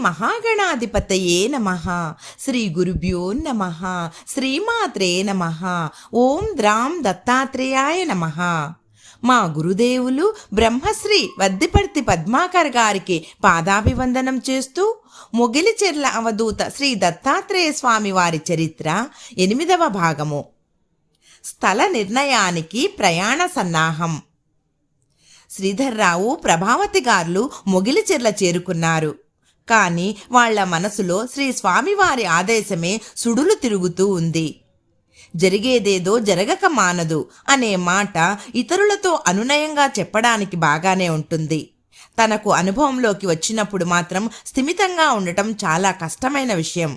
మహాగణాధిపతయే నమ. శ్రీ గురుభ్యో నమ. శ్రీమాత్రే నమ. ఓం ద్రాం దత్తాత్రేయాయ నమ. మా గురుదేవులు బ్రహ్మశ్రీ వద్దిపర్తి పద్మాకర్ గారికి పాదాభివందనం చేస్తూ మొగిలిచెర్ల అవధూత శ్రీ దత్తాత్రేయ స్వామి వారి చరిత్ర ఎనిమిదవ భాగము. స్థల నిర్ణయానికి ప్రయాణ సన్నాహం. శ్రీధర్రావు ప్రభావతి గారులు మొగిలిచెర్ల చేరుకున్నారు. కాని వాళ్ళ మనసులో శ్రీ స్వామివారి ఆదేశమే సుడులు తిరుగుతూ ఉంది. జరిగేదేదో జరగక మానదు అనే మాట ఇతరులతో అనునయంగా చెప్పడానికి బాగానే ఉంటుంది. తనకు అనుభవంలోకి వచ్చినప్పుడు మాత్రం స్థిమితంగా ఉండటం చాలా కష్టమైన విషయం.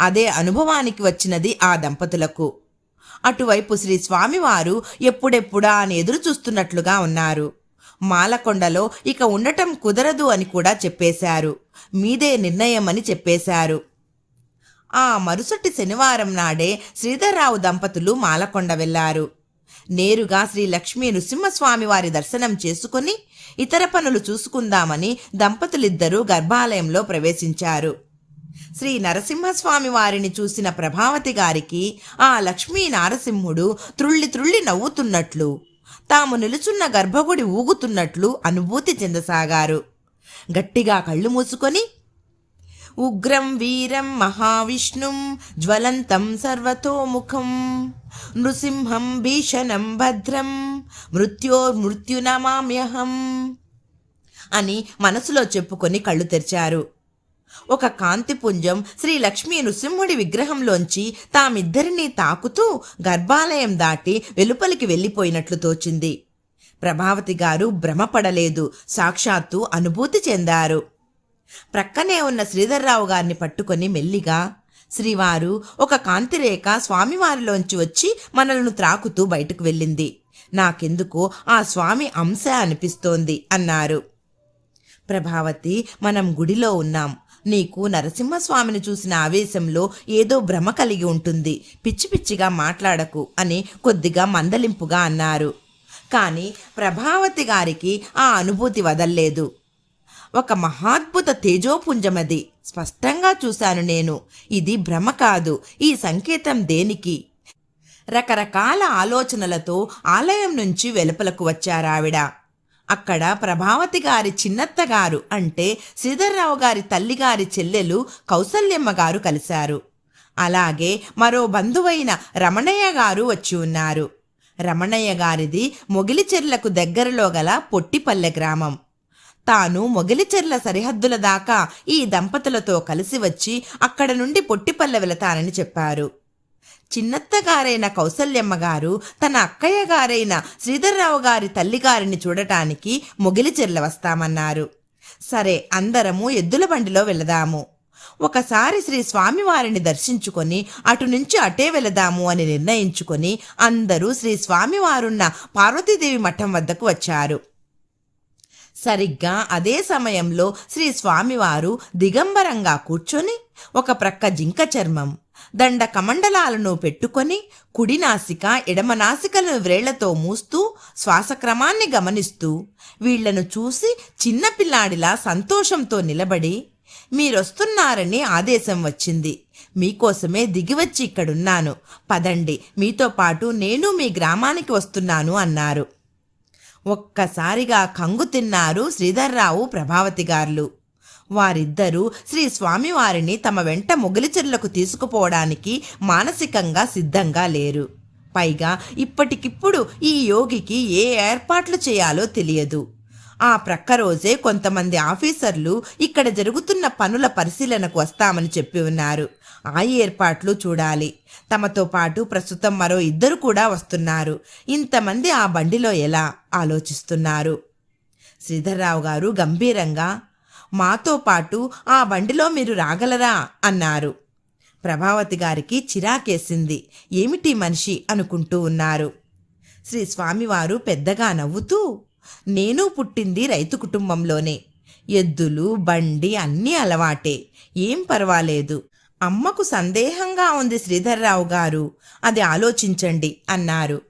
అదే అనుభవానికి వచ్చినది ఆ దంపతులకు. అటువైపు శ్రీ స్వామివారు ఎప్పుడెప్పుడా అని ఎదురు చూస్తున్నట్లుగా ఉన్నారు. మాలకొండలో ఇక ఉండటం కుదరదు అని కూడా చెప్పేశారు. మీదే నిర్ణయం అని చెప్పేశారు. ఆ మరుసటి శనివారం నాడే శ్రీధర్రావు దంపతులు మాలకొండ వెళ్ళారు. నేరుగా శ్రీ లక్ష్మీ నృసింహస్వామి వారి దర్శనం చేసుకుని ఇతర పనులు చూసుకుందామని దంపతులిద్దరూ గర్భాలయంలో ప్రవేశించారు. శ్రీ నరసింహస్వామి వారిని చూసిన ప్రభావతి గారికి ఆ లక్ష్మీ నారసింహుడు త్రుళ్ళి త్రుళ్ళి నవ్వుతున్నట్లు తాము నిలుచున్న గర్భగుడి ఊగుతున్నట్లు అనుభూతి చెందసాగారు. గట్టిగా కళ్ళు మూసుకొని ఉగ్రం వీరం మహావిష్ణుం జ్వలంతం సర్వతోముఖం నృసింహం భీషణం భద్రం మృత్యోర్మృత్యునమామ్యహం అని మనసులో చెప్పుకొని కళ్ళు తెరిచారు. ఒక కాంతిపుంజం శ్రీ లక్ష్మీ నృసింహుడి విగ్రహంలోంచి తామిద్దరినీ తాకుతూ గర్భాలయం దాటి వెలుపలికి వెళ్ళిపోయినట్లు తోచింది. ప్రభావతి గారు భ్రమపడలేదు సాక్షాత్తు అనుభూతి చెందారు. ప్రక్కనే ఉన్న శ్రీధర్రావు గారిని పట్టుకొని మెల్లిగా శ్రీవారు ఒక కాంతిరేఖ స్వామివారిలోంచి వచ్చి మనలను త్రాకుతూ బయటకు వెళ్ళింది. నాకెందుకో ఆ స్వామి అంశ అనిపిస్తోంది అన్నారు. ప్రభావతి మనం గుడిలో ఉన్నాం. నీకు నరసింహస్వామిని చూసిన ఆవేశంలో ఏదో భ్రమ కలిగి ఉంటుంది. పిచ్చి పిచ్చిగా మాట్లాడకు అని కొద్దిగా మందలింపుగా అన్నారు. కానీ ప్రభావతి గారికి ఆ అనుభూతి వదల్లేదు. ఒక మహాద్భుత తేజోపుంజమది. స్పష్టంగా చూశాను నేను. ఇది భ్రమ కాదు. ఈ సంకేతం దేనికి? రకరకాల ఆలోచనలతో ఆలయం నుంచి వెలుపలకు వచ్చారావిడ. అక్కడ ప్రభావతి గారి చిన్నత్తగారు అంటే శ్రీధర్రావు గారి తల్లిగారి చెల్లెలు కౌసల్యమ్మ గారు కలిశారు. అలాగే మరో బంధువైన రమణయ్య గారు వచ్చి ఉన్నారు. రమణయ్య గారిది మొగిలిచెర్లకు దగ్గరలో గల పొట్టిపల్లె గ్రామం. తాను మొగిలిచెర్ల సరిహద్దుల దాకా ఈ దంపతులతో కలిసి వచ్చి అక్కడ నుండి పొట్టిపల్లె వెళతానని చెప్పారు. చిన్నత్తగారైన కౌసల్యమ్మ గారు తన అక్కయ్య గారైన శ్రీధర్రావు గారి తల్లిగారిని చూడటానికి మొగిలిచెర్ల వస్తామన్నారు. సరే అందరము ఎద్దుల బండిలో వెళదాము. ఒకసారి శ్రీ స్వామివారిని దర్శించుకొని అటు నుంచి అటే వెళదాము అని నిర్ణయించుకొని అందరూ శ్రీ స్వామివారున్న పార్వతీదేవి మఠం వద్దకు వచ్చారు. సరిగ్గా అదే సమయంలో శ్రీ స్వామివారు దిగంబరంగా కూర్చొని ఒక ప్రక్క జింక చర్మం దండ కమండలాలను పెట్టుకొని కుడి నాసిక ఎడమ నాసికలను వ్రేళ్ళతో మూస్తూ శ్వాసక్రమాన్ని గమనిస్తూ వీళ్ళను చూసి చిన్నపిల్లాడిలా సంతోషంతో నిలబడి మీరొస్తున్నారని ఆదేశం వచ్చింది. మీకోసమే దిగివచ్చి ఇక్కడున్నాను. పదండి. మీతో పాటు నేను మీ గ్రామానికి వస్తున్నాను అన్నారు. ఒక్కసారిగా కంగు తిన్నారు శ్రీధర్రావు ప్రభావతి గారు వారిద్దరూ శ్రీ స్వామివారిని తమ వెంట మొగలిచెర్లకు తీసుకుపోవడానికి మానసికంగా సిద్ధంగా లేరు. పైగా ఇప్పటికిప్పుడు ఈ యోగికి ఏ ఏర్పాట్లు చేయాలో తెలియదు. ఆ ప్రక్క రోజే కొంతమంది ఆఫీసర్లు ఇక్కడ జరుగుతున్న పనుల పరిశీలనకు వస్తామని చెప్పి ఉన్నారు. ఆ ఏర్పాట్లు చూడాలి. తమతో పాటు ప్రస్తుతం మరో ఇద్దరు కూడా వస్తున్నారు. ఇంతమంది ఆ బండిలో ఎలా? ఆలోచిస్తున్నారు. శ్రీధర్రావు గారు గంభీరంగా మాతో పాటు ఆ బండిలో మీరు రాగలరా? అన్నారు. ప్రభావతి గారికి చిరాకేసింది. ఏమిటి మనిషి? అనుకుంటూ ఉన్నారు. శ్రీ స్వామివారు పెద్దగా నవ్వుతూ నేను పుట్టింది రైతు కుటుంబంలోనే. ఎద్దులు బండి అన్నీ అలవాటే. ఏం పర్వాలేదు. అమ్మకు సందేహంగా ఉంది శ్రీధర్రావు గారు. అది ఆలోచించండి అన్నారు.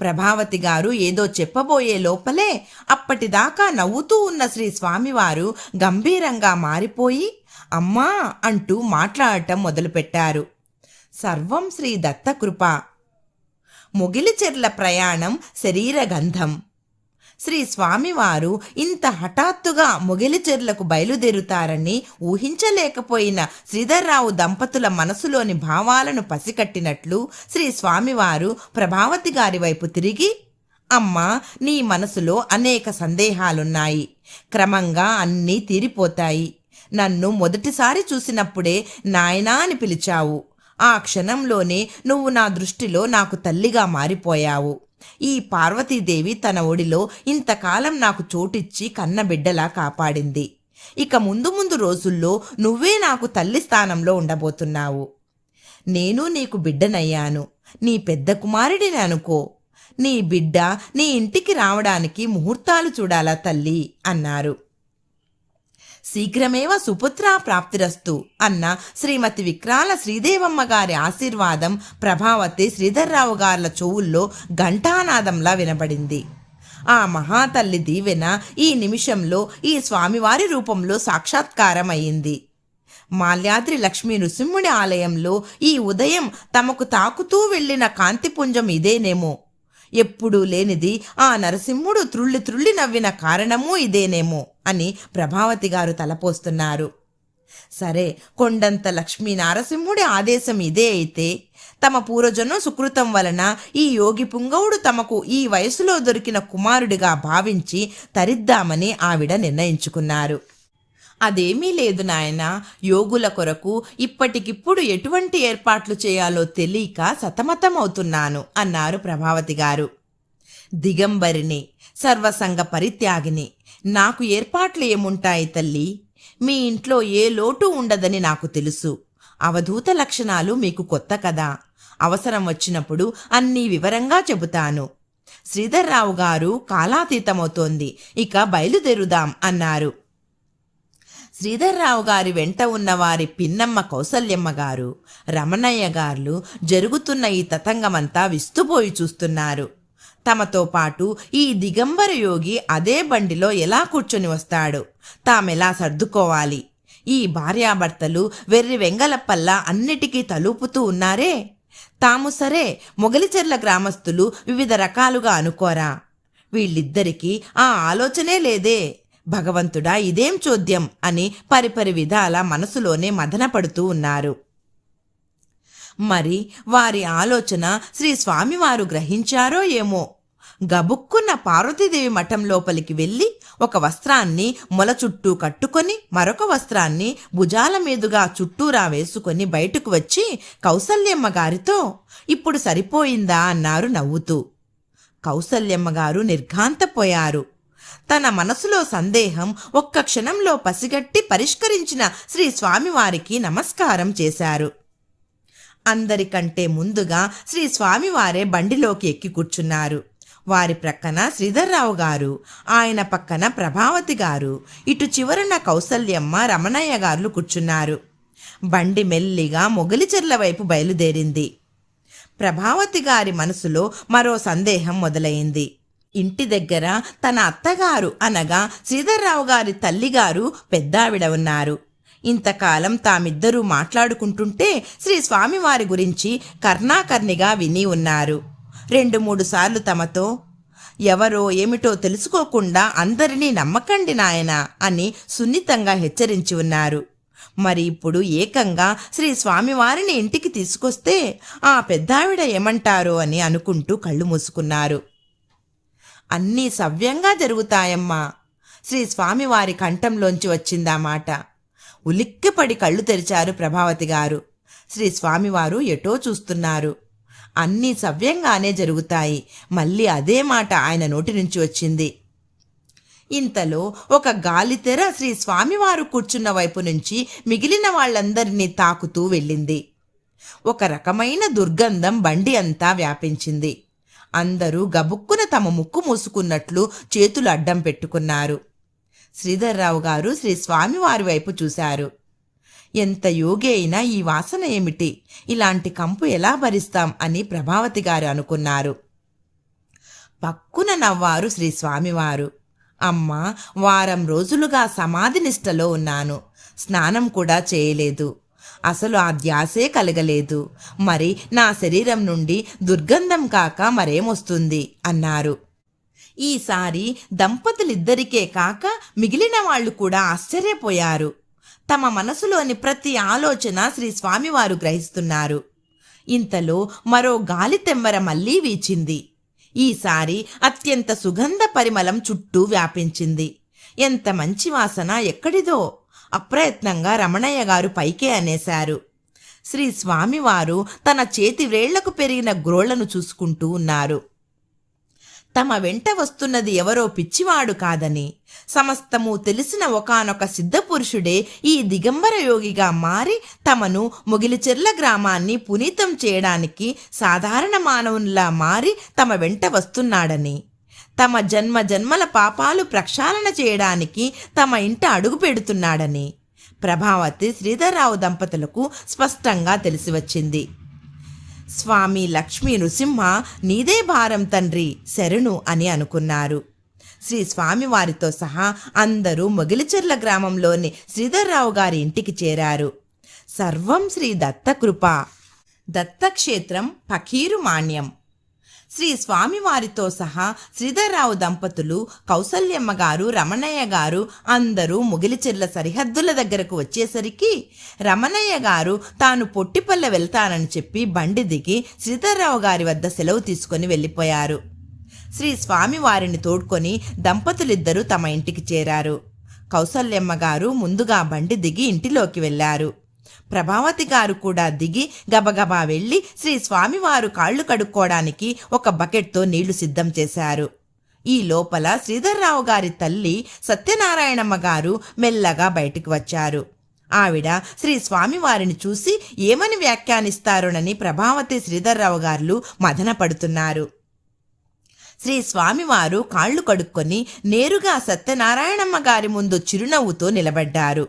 ప్రభావతి గారు ఏదో చెప్పబోయే లోపలే అప్పటిదాకా నవ్వుతూ ఉన్న శ్రీ స్వామివారు గంభీరంగా మారిపోయి అమ్మా అంటూ మాట్లాడటం మొదలుపెట్టారు. సర్వం శ్రీ దత్తకృప. ముగిలిచెర్ల ప్రయాణం శరీర గంధం. శ్రీ స్వామివారు ఇంత హఠాత్తుగా మొగిలిచెర్లకు బయలుదేరుతారని ఊహించలేకపోయిన శ్రీధర్రావు దంపతుల మనసులోని భావాలను పసికట్టినట్లు శ్రీ స్వామివారు ప్రభావతి గారి వైపు తిరిగి అమ్మా నీ మనసులో అనేక సందేహాలున్నాయి. క్రమంగా అన్నీ తీరిపోతాయి. నన్ను మొదటిసారి చూసినప్పుడే నాయనా అని పిలిచావు. ఆ క్షణంలోనే నువ్వు నా దృష్టిలో నాకు తల్లిగా మారిపోయావు. ఈ పార్వతీదేవి తన ఒడిలో ఇంతకాలం నాకు చోటిచ్చి కన్నబిడ్డలా కాపాడింది. ఇక ముందు ముందు రోజుల్లో నువ్వే నాకు తల్లి స్థానంలో ఉండబోతున్నావు. నేను నీకు బిడ్డనయ్యాను. నీ పెద్ద కుమారుడిని అనుకో. నీ బిడ్డ నీ ఇంటికి రావడానికి ముహూర్తాలు చూడాలా తల్లి? అన్నారు. శీఘ్రమేవ సుపుత్రా ప్రాప్తిరస్తు అన్న శ్రీమతి విక్రాల శ్రీదేవమ్మ గారి ఆశీర్వాదం ప్రభావతి శ్రీధర్రావు గారుల చెవుల్లో ఘంటానాదంలా వినబడింది. ఆ మహాతల్లి దీవెన ఈ నిమిషంలో ఈ స్వామివారి రూపంలో సాక్షాత్కారం అయింది మాల్యాద్రి లక్ష్మీ నృసింహుడి ఆలయంలో ఈ ఉదయం తమకు తాకుతూ వెళ్ళిన కాంతిపుంజం ఇదేనేమో. ఎప్పుడూ లేనిది ఆ నరసింహుడు త్రుళ్ళి త్రుళ్ళి నవ్విన కారణమూ ఇదేనేమో అని ప్రభావతి గారు తలపోస్తున్నారు. సరే కొండంత లక్ష్మీ నారసింహుడి ఆదేశం ఇదే అయితే తమ పూర్వజనం సుకృతం వలన ఈ యోగి పుంగవుడు తమకు ఈ వయసులో దొరికిన కుమారుడిగా భావించి తరిద్దామని ఆవిడ నిర్ణయించుకున్నారు. అదేమీ లేదు నాయన. యోగుల కొరకు ఇప్పటికిప్పుడు ఎటువంటి ఏర్పాట్లు చేయాలో తెలియక సతమతమవుతున్నాను అన్నారు ప్రభావతి గారు. దిగంబరిని సర్వసంగ పరిత్యాగిని నాకు ఏర్పాట్లు ఏముంటాయి తల్లి? మీ ఇంట్లో ఏ లోటు ఉండదని నాకు తెలుసు. అవధూత లక్షణాలు మీకు కొత్త కదా. అవసరం వచ్చినప్పుడు అన్నీ వివరంగా చెబుతాను. శ్రీధర్రావు గారు కాలాతీతమవుతోంది ఇక బయలుదేరుదాం అన్నారు. శ్రీధర్రావు గారి వెంట ఉన్న వారి పిన్నమ్మ కౌసల్యమ్మ గారు రమణయ్య గారు జరుగుతున్న ఈ తతంగమంతా విస్తుపోయి చూస్తున్నారు. తమతో పాటు ఈ దిగంబర యోగి అదే బండిలో ఎలా కూర్చొని వస్తాడు? తామెలా సర్దుకోవాలి? ఈ భార్యాభర్తలు వెర్రి వెంగలప్పల్లా అన్నిటికీ తలుపుతూ ఉన్నారే? తాము సరే మొగలిచెర్ల గ్రామస్తులు వివిధ రకాలుగా అనుకోరా? వీళ్ళిద్దరికీ ఆ ఆలోచనే లేదే. భగవంతుడా ఇదేం చోద్యం? అని పరిపరి విధాల మనసులోనే మదనపడుతూ ఉన్నారు. మరి వారి ఆలోచన శ్రీ స్వామివారు గ్రహించారో ఏమో? గబుక్కున్న పార్వతీదేవి మఠం లోపలికి వెళ్ళి ఒక వస్త్రాన్ని మొల చుట్టూ కట్టుకొని మరొక వస్త్రాన్ని భుజాల మీదుగా చుట్టూరా వేసుకొని బయటకు వచ్చి కౌసల్యమ్మ గారితో ఇప్పుడు సరిపోయిందా? అన్నారు నవ్వుతూ. కౌసల్యమ్మ గారు నిర్ఘాంతపోయారు. తన మనసులో సందేహం ఒక్క క్షణంలో పసిగట్టి పరిష్కరించిన శ్రీ స్వామివారికి నమస్కారం చేశారు. అందరికంటే ముందుగా శ్రీ స్వామివారే బండిలోకి ఎక్కి కూర్చున్నారు. వారి ప్రక్కన శ్రీధర్రావు గారు ఆయన పక్కన ప్రభావతి గారు ఇటు చివరన కౌసల్యమ్మ రమణయ్య గారులు కూర్చున్నారు. బండి మెల్లిగా మొగలిచెర్ల వైపు బయలుదేరింది. ప్రభావతి గారి మనసులో మరో సందేహం మొదలైంది. ఇంటి దగ్గర తన అత్తగారు అనగా శ్రీధర్రావు గారి తల్లిగారు పెద్దావిడ ఉన్నారు. ఇంతకాలం తామిద్దరూ మాట్లాడుకుంటుంటే శ్రీ స్వామివారి గురించి కర్ణాకర్ణిగా విని ఉన్నారు. రెండు మూడు సార్లు తమతో ఎవరో ఏమిటో తెలుసుకోకుండా అందరినీ నమ్మకండి నాయన అని సున్నితంగా హెచ్చరించి ఉన్నారు. మరి ఇప్పుడు ఏకంగా శ్రీ స్వామివారిని ఇంటికి తీసుకొస్తే ఆ పెద్దావిడ ఏమంటారో అని అనుకుంటూ కళ్ళు మూసుకున్నారు. అన్నీ సవ్యంగా జరుగుతాయమ్మా. శ్రీ స్వామివారి కంఠంలోంచి వచ్చిందా మాట. ఉలిక్కిపడి కళ్ళు తెరిచారు ప్రభావతి గారు. శ్రీ స్వామివారు ఎటో చూస్తున్నారు. అన్నీ సవ్యంగానే జరుగుతాయి. మళ్ళీ అదే మాట ఆయన నోటి నుంచి వచ్చింది. ఇంతలో ఒక గాలితెర శ్రీ స్వామివారు కూర్చున్న వైపు నుంచి మిగిలిన వాళ్ళందరినీ తాకుతూ వెళ్ళింది. ఒక రకమైన దుర్గంధం బండి అంతా వ్యాపించింది. అందరూ గబుక్కున తమ ముక్కు మూసుకున్నట్లు చేతులు అడ్డం పెట్టుకున్నారు. శ్రీధర్రావు గారు శ్రీ స్వామివారి వైపు చూశారు. ఎంత యోగి అయినా ఈ వాసన ఏమిటి? ఇలాంటి కంపు ఎలా భరిస్తాం అని ప్రభావతి గారు అనుకున్నారు. పక్కున నవ్వారు శ్రీ స్వామివారు అమ్మ వారం రోజులుగా సమాధి నిష్టలో ఉన్నాను. స్నానం కూడా చేయలేదు. అసలు ఆ ధ్యాసే కలగలేదు. మరి నా శరీరం నుండి దుర్గంధం కాక మరేమొస్తుంది అన్నారు. ఈసారి దంపతులిద్దరికే కాక మిగిలిన వాళ్ళు కూడా ఆశ్చర్యపోయారు. తమ మనసులోని ప్రతి ఆలోచన శ్రీ స్వామివారు గ్రహిస్తున్నారు. ఇంతలో మరో గాలి తెమ్మర మళ్ళీ వీచింది. ఈసారి అత్యంత సుగంధ పరిమళం చుట్టూ వ్యాపించింది. ఎంత మంచి వాసన ఎక్కడిదో! అప్రయత్నంగా రమణయ్య గారు పైకే అనేశారు. శ్రీ స్వామివారు తన చేతి వేళ్ళకు పెరిగిన గ్రోళ్ళను చూసుకుంటూ ఉన్నారు. తమ వెంట వస్తున్నది ఎవరో పిచ్చివాడు కాదని సమస్తము తెలిసిన ఒకానొక సిద్ధపురుషుడే ఈ దిగంబర యోగిగా మారి తమను మొగిలిచెర్ల గ్రామాన్ని పునీతం చేయడానికి సాధారణ మానవునిలా మారి తమ వెంట వస్తున్నాడని తమ జన్మ జన్మల పాపాలు ప్రక్షాళన చేయడానికి తమ ఇంట అడుగు పెడుతున్నాడని ప్రభావతి శ్రీధర్రావు దంపతులకు స్పష్టంగా తెలిసి వచ్చింది. స్వామి లక్ష్మీ నృసింహ నీదే భారం తండ్రి శరణు అని అనుకున్నారు. శ్రీ స్వామివారితో సహా అందరూ మొగిలిచెర్ల గ్రామంలోని శ్రీధర్రావు గారి ఇంటికి చేరారు. సర్వం శ్రీ దత్తకృప. దత్తక్షేత్రం పఖీరు మాన్యం. శ్రీ స్వామివారితో సహా శ్రీధర్రావు దంపతులు కౌసల్యమ్మ గారు రమణయ్య గారు అందరూ ముగిలిచెర్ల సరిహద్దుల దగ్గరకు వచ్చేసరికి రమణయ్య గారు తాను పొట్టిపల్లె వెళ్తానని చెప్పి బండి దిగి శ్రీధర్రావు గారి వద్ద సెలవు తీసుకొని వెళ్ళిపోయారు. శ్రీ స్వామివారిని తోడ్కొని దంపతులిద్దరూ తమ ఇంటికి చేరారు. కౌసల్యమ్మ గారు ముందుగా బండి దిగి ఇంటిలోకి వెళ్ళారు. ప్రభావతి గారు కూడా దిగి గబగబా వెళ్ళి శ్రీ స్వామివారు కాళ్ళు కడుక్కోవడానికి ఒక బకెట్తో నీళ్ళు సిద్ధం చేశారు. ఈ లోపల శ్రీధర్రావు గారి తల్లి సత్యనారాయణమ్మ గారు మెల్లగా బయటికి వచ్చారు. ఆవిడ శ్రీ స్వామివారిని చూసి ఏమని వ్యాఖ్యానిస్తారోనని ప్రభావతి శ్రీధర్రావు గారు మదనపడుతున్నారు శ్రీ స్వామివారు కాళ్ళు కడుక్కొని నేరుగా సత్యనారాయణమ్మ గారి ముందు చిరునవ్వుతో నిలబడ్డారు.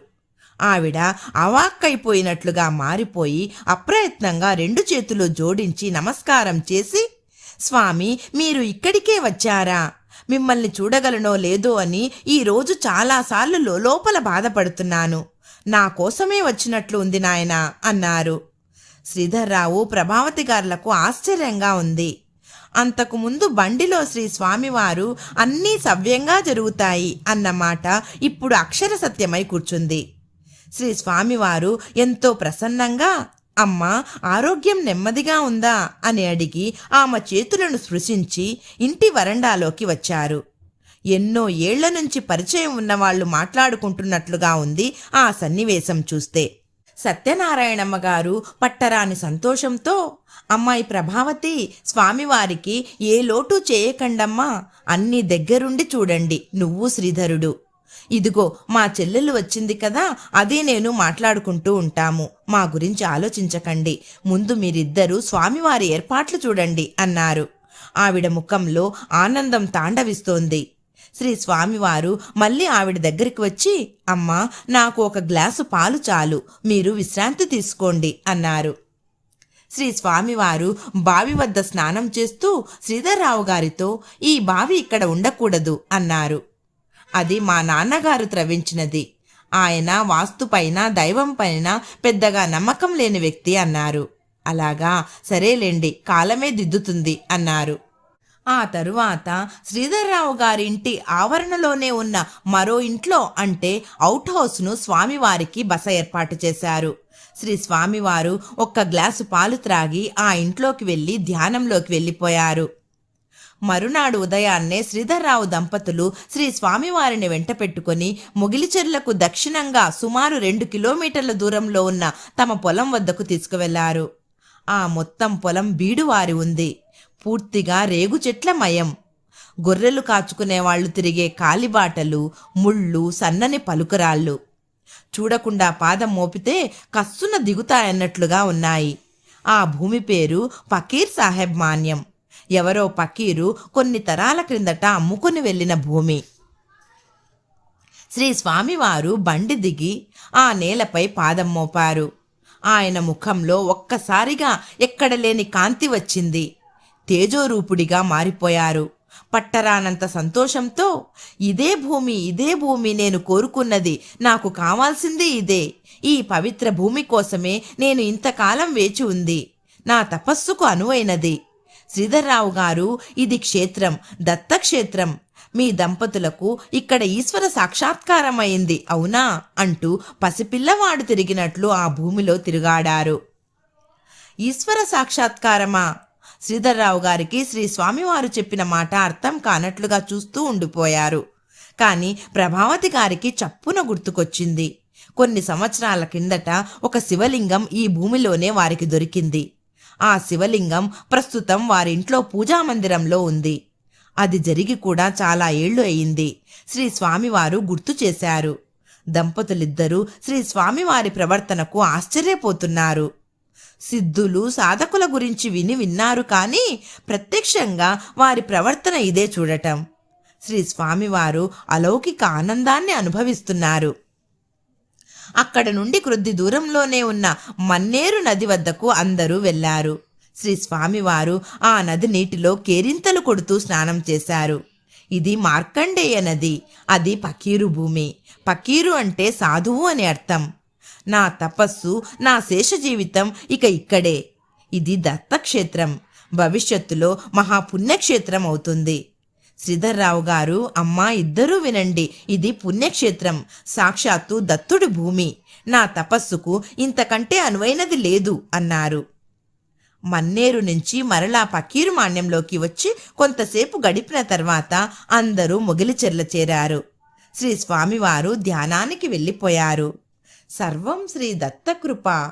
ఆవిడ అవాక్కైపోయినట్లుగా మారిపోయి అప్రయత్నంగా రెండు చేతులు జోడించి నమస్కారం చేసి స్వామి మీరు ఇక్కడికే వచ్చారా? మిమ్మల్ని చూడగలనో లేదో అని ఈ రోజు చాలాసార్లు లోపల బాధపడుతున్నాను. నా కోసమే వచ్చినట్లు ఉంది నాయన అన్నారు. శ్రీధర్రావు ప్రభావతి గారులకు ఆశ్చర్యంగా ఉంది. అంతకు ముందు బండిలో శ్రీ స్వామివారు అన్నీ సవ్యంగా జరుగుతాయి అన్నమాట ఇప్పుడు అక్షర సత్యమై కూర్చుంది. శ్రీ స్వామివారు ఎంతో ప్రసన్నంగా అమ్మ ఆరోగ్యం నెమ్మదిగా ఉందా? అని అడిగి ఆమె చేతులను స్పృశించి ఇంటి వరండాలోకి వచ్చారు. ఎన్నో ఏళ్ళ నుంచి పరిచయం ఉన్నవాళ్ళు మాట్లాడుకుంటున్నట్లుగా ఉంది ఆ సన్నివేశం చూస్తే. సత్యనారాయణమ్మ గారు పట్టరాని సంతోషంతో అమ్మాయి ప్రభావతి స్వామివారికి ఏ లోటు చేయకండమ్మా అన్ని దగ్గరుండి చూడండి నువ్వు శ్రీధరుడు. ఇదిగో మా చెల్లెలు వచ్చింది కదా అదే నేను మాట్లాడుకుంటూ ఉంటాము. మా గురించి ఆలోచించకండి. ముందు మీరిద్దరూ స్వామివారి ఏర్పాట్లు చూడండి అన్నారు. ఆవిడ ముఖంలో ఆనందం తాండవిస్తోంది. శ్రీ స్వామివారు మళ్ళీ ఆవిడ దగ్గరికి వచ్చి అమ్మా నాకు ఒక గ్లాసు పాలు చాలు మీరు విశ్రాంతి తీసుకోండి అన్నారు. శ్రీ స్వామివారు బావి వద్ద స్నానం చేస్తూ శ్రీధర్రావు గారితో ఈ బావి ఇక్కడ ఉండకూడదు అన్నారు. అది మా నాన్నగారు త్రవించినది. ఆయన వాస్తుపైన దైవం పైన పెద్దగా నమ్మకం లేని వ్యక్తి అన్నారు. అలాగా సరేలేండి కాలమే దిద్దుతుంది అన్నారు. ఆ తరువాత శ్రీధర్రావు గారింటి ఆవరణలోనే ఉన్న మరో ఇంట్లో అంటే అవుట్ హౌస్ను స్వామివారికి బస ఏర్పాటు చేశారు. శ్రీ స్వామివారు ఒక్క గ్లాసు పాలు త్రాగి ఆ ఇంట్లోకి వెళ్ళి ధ్యానంలోకి వెళ్ళిపోయారు. మరునాడు ఉదయాన్నే శ్రీధర్రావు దంపతులు శ్రీ స్వామివారిని వెంట పెట్టుకుని ముగిలిచెర్లకు దక్షిణంగా సుమారు రెండు కిలోమీటర్ల దూరంలో ఉన్న తమ పొలం వద్దకు తీసుకువెళ్ళారు. ఆ మొత్తం పొలం బీడువారి ఉంది. పూర్తిగా రేగు చెట్ల మయం. గొర్రెలు కాచుకునే వాళ్ళు తిరిగే కాలిబాటలు ముళ్ళు సన్నని పలుకురాళ్ళు. చూడకుండా పాదం మోపితే కస్సున దిగుతాయన్నట్లుగా ఉన్నాయి. ఆ భూమి పేరు ఫకీర్ సాహెబ్ మాన్యం. ఎవరో పకీరు కొన్ని తరాల క్రిందట అమ్ముకుని వెళ్ళిన భూమి. శ్రీ స్వామివారు బండి దిగి ఆ నేలపై పాదం మోపారు. ఆయన ముఖంలో ఒక్కసారిగా ఎక్కడ లేని కాంతి వచ్చింది. తేజోరూపుడిగా మారిపోయారు. పట్టరానంత సంతోషంతో ఇదే భూమి ఇదే భూమి నేను కోరుకున్నది నాకు కావాల్సింది ఇదే. ఈ పవిత్ర భూమి కోసమే నేను ఇంతకాలం వేచి ఉంది. నా తపస్సుకు అనువైనది. శ్రీధర్రావు గారు ఇది క్షేత్రం దత్తక్షేత్రం. మీ దంపతులకు ఇక్కడ ఈశ్వర సాక్షాత్కారమైంది అవునా? అంటూ పసిపిల్లవాడు తిరిగినట్లు ఆ భూమిలో తిరుగాడారు. ఈశ్వర సాక్షాత్కారమా? శ్రీధర్రావు గారికి శ్రీ స్వామివారు చెప్పిన మాట అర్థం కానట్లుగా చూస్తూ ఉండిపోయారు. కానీ ప్రభావతి గారికి చప్పున గుర్తుకొచ్చింది. కొన్ని సంవత్సరాల కిందట ఒక శివలింగం ఈ భూమిలోనే వారికి దొరికింది. ఆ శివలింగం ప్రస్తుతం వారింట్లో పూజా మందిరంలో ఉంది. అది జరిగి కూడా చాలా ఏళ్ళు అయింది. శ్రీ స్వామివారు గుర్తు చేశారు. దంపతులిద్దరూ శ్రీ స్వామివారి ప్రవర్తనకు ఆశ్చర్యపోతున్నారు. సిద్ధులు సాధకుల గురించి విని విన్నారు కానీ ప్రత్యక్షంగా వారి ప్రవర్తన ఇదే చూడటం. శ్రీ స్వామివారు అలౌకిక ఆనందాన్ని అనుభవిస్తున్నారు. అక్కడ నుండి కొద్ది దూరంలోనే ఉన్న మన్నేరు నది వద్దకు అందరూ వెళ్ళారు శ్రీ స్వామివారు ఆ నది నీటిలో కేరింతలు కొడుతూ స్నానం చేశారు. ఇది మార్కండేయ నది అది పకీరు భూమి. పకీరు అంటే సాధువు అని అర్థం. నా తపస్సు నా శేష జీవితం ఇక ఇక్కడే. ఇది దత్తక్షేత్రం. భవిష్యత్తులో మహాపుణ్యక్షేత్రం అవుతుంది. శ్రీధర్రావు గారు అమ్మా ఇద్దరూ వినండి. ఇది పుణ్యక్షేత్రం. సాక్షాత్తు దత్తుడి భూమి. నా తపస్సుకు ఇంతకంటే అనువైనది లేదు అన్నారు. మన్నేరు నుంచి మరలా పకీరు మాన్యంలోకి వచ్చి కొంతసేపు గడిపిన తర్వాత అందరూ మొగిలిచెర్ల చేరారు. శ్రీ స్వామివారు ధ్యానానికి వెళ్ళిపోయారు. సర్వం శ్రీ దత్తకృప.